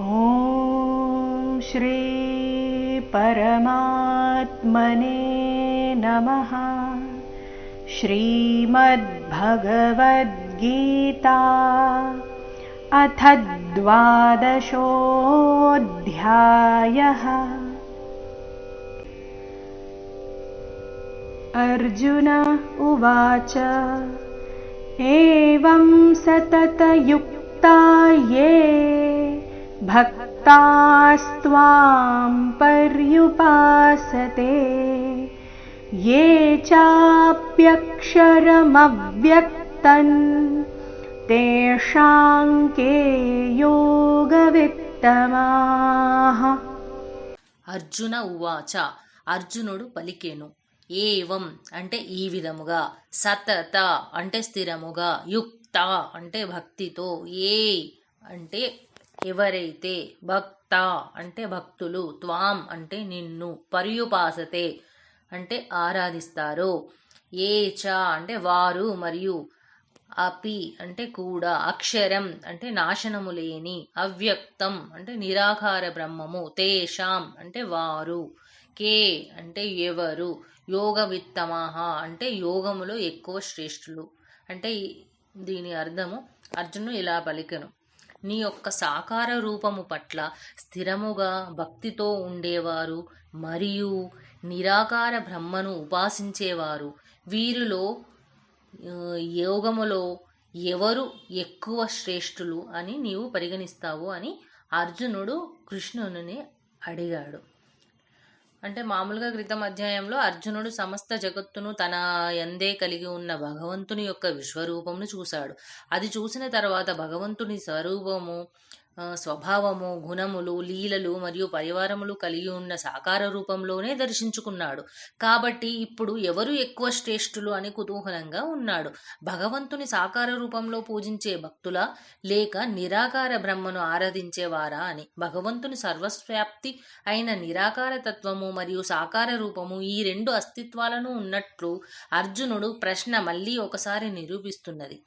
ॐ श्रीपरमात्मने नमः। श्रीमद्भगवद्गीता अथ द्वादशोऽध्यायः। अर्जुन उवाच एवं सततयुक्ता ये भक्तास्त्वां पर्युपासते ये चाप्यक्षरमव्यक्तन् तेषां के योगवित्तमाः అర్జున ఉవాచ అర్జునుడు పలికెను ఏవం అంటే ఈ విధముగా సతత అంటే స్థిరముగా యుక్త అంటే భక్తితో ఏ అంటే ఎవరైతే భక్త అంటే భక్తులు త్వాం అంటే నిన్ను పర్యుపాసతే అంటే ఆరాధిస్తారు ఏ చ అంటే వారు మరియు అపి అంటే కూడా అక్షరం అంటే నాశనము లేని అవ్యక్తం అంటే నిరాకార బ్రహ్మము తేషాం అంటే వారు కే అంటే ఎవరు యోగ విత్తమాహ అంటే యోగములో ఎక్కువ శ్రేష్ఠులు. అంటే దీని అర్థము అర్జును ఇలా పలికను. నీ యొక్క సాకార రూపము పట్ల స్థిరముగా భక్తితో ఉండేవారు మరియు నిరాకార బ్రహ్మను ఉపాసించేవారు. వీరిలో యోగములో ఎవరు ఎక్కువ శ్రేష్ఠులు అని నీవు పరిగణిస్తావు అని అర్జునుడు కృష్ణుని అడిగాడు. అంటే మామూలుగా క్రితం అధ్యాయంలో అర్జునుడు సమస్త జగత్తును తన ఎందే కలిగి ఉన్న భగవంతుని యొక్క విశ్వరూపమును చూశాడు. అది చూసిన తర్వాత భగవంతుని స్వరూపము స్వభావము గుణములు లీలలు మరియు పరివారములు కలిగి ఉన్న సాకార రూపంలోనే దర్శించుకున్నాడు. కాబట్టి ఇప్పుడు ఎవరు ఎక్కువ శ్రేష్ఠులు అని కుతూహలంగా ఉన్నాడు. భగవంతుని సాకార రూపంలో పూజించే భక్తుల లేక నిరాకార బ్రహ్మను ఆరాధించేవారా అని. భగవంతుని సర్వస్వ్యాప్తి అయిన నిరాకార తత్వము మరియు సాకార రూపము ఈ రెండు అస్తిత్వాలను ఉన్నట్లు అర్జునుడు ప్రశ్న మళ్ళీ ఒకసారి నిరూపిస్తున్నది.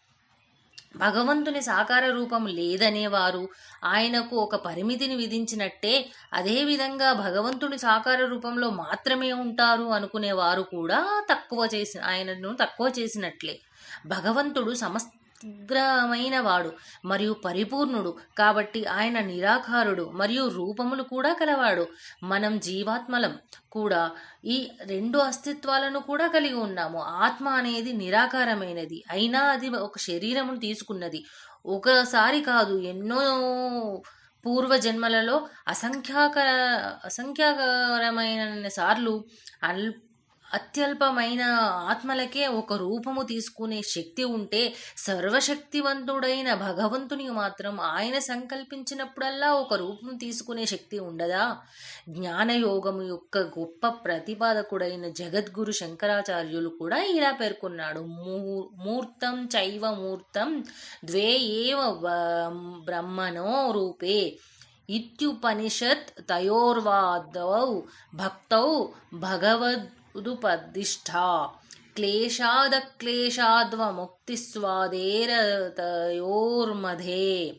భగవంతుని సాకార రూపం లేదనేవారు. ఆయనకు ఒక పరిమితిని విధించినట్టే అదేవిధంగా భగవంతుని సాకార రూపంలో మాత్రమే ఉంటారు అనుకునేవారు కూడా తక్కువ చేసి ఆయనను తక్కువ చేసినట్లే. భగవంతుడు సమస్త సమగ్రమైన వాడు మరియు పరిపూర్ణుడు. కాబట్టి ఆయన నిరాకారుడు మరియు రూపములు కూడా కలవాడు. మనం జీవాత్మలం కూడా ఈ రెండు అస్తిత్వాలను కూడా కలిగి ఉన్నాము. ఆత్మ అనేది నిరాకారమైనది. అయినా అది ఒక శరీరమును తీసుకున్నది. ఒకసారి కాదు ఎన్నో పూర్వ జన్మలలో అసంఖ్యాక అసంఖ్యాకరమైన సార్లు అల్ అత్యల్పమైన ఆత్మలకే ఒక రూపము తీసుకునే శక్తి ఉంటే సర్వశక్తివంతుడైన భగవంతుని మాత్రం ఆయన సంకల్పించినప్పుడల్లా ఒక రూపం తీసుకునే శక్తి ఉండదా? జ్ఞానయోగము యొక్క గొప్ప ప్రతిపాదకుడైన జగద్గురు శంకరాచార్యులు కూడా ఇలా పేర్కొన్నాడు. మూ- మూర్తం చైవ మూర్తం ద్వే ఏవ బ్రహ్మణో రూపే. ఇత్యుపనిషత్ తయోర్వాదౌ భక్తౌ భగవద్ భగవదుపదిష్ఠా క్లేశాదక్లేశాద్వముక్తిస్వాదేరతయోర్మధే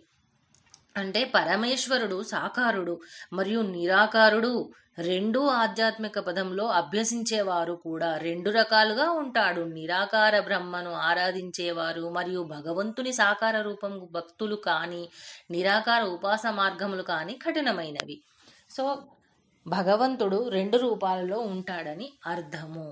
అంటే పరమేశ్వరుడు సాకారుడు మరియు నిరాకారుడు రెండు ఆధ్యాత్మిక పదంలో అభ్యసించేవారు కూడా రెండు రకాలుగా ఉంటాడు. నిరాకార బ్రహ్మను ఆరాధించేవారు మరియు భగవంతుని సాకార రూపం భక్తులు కానీ నిరాకార ఉపాస మార్గములు కానీ కఠినమైనవి. సో భగవంతుడు రెండు రూపాలలో ఉంటాడని అర్థము.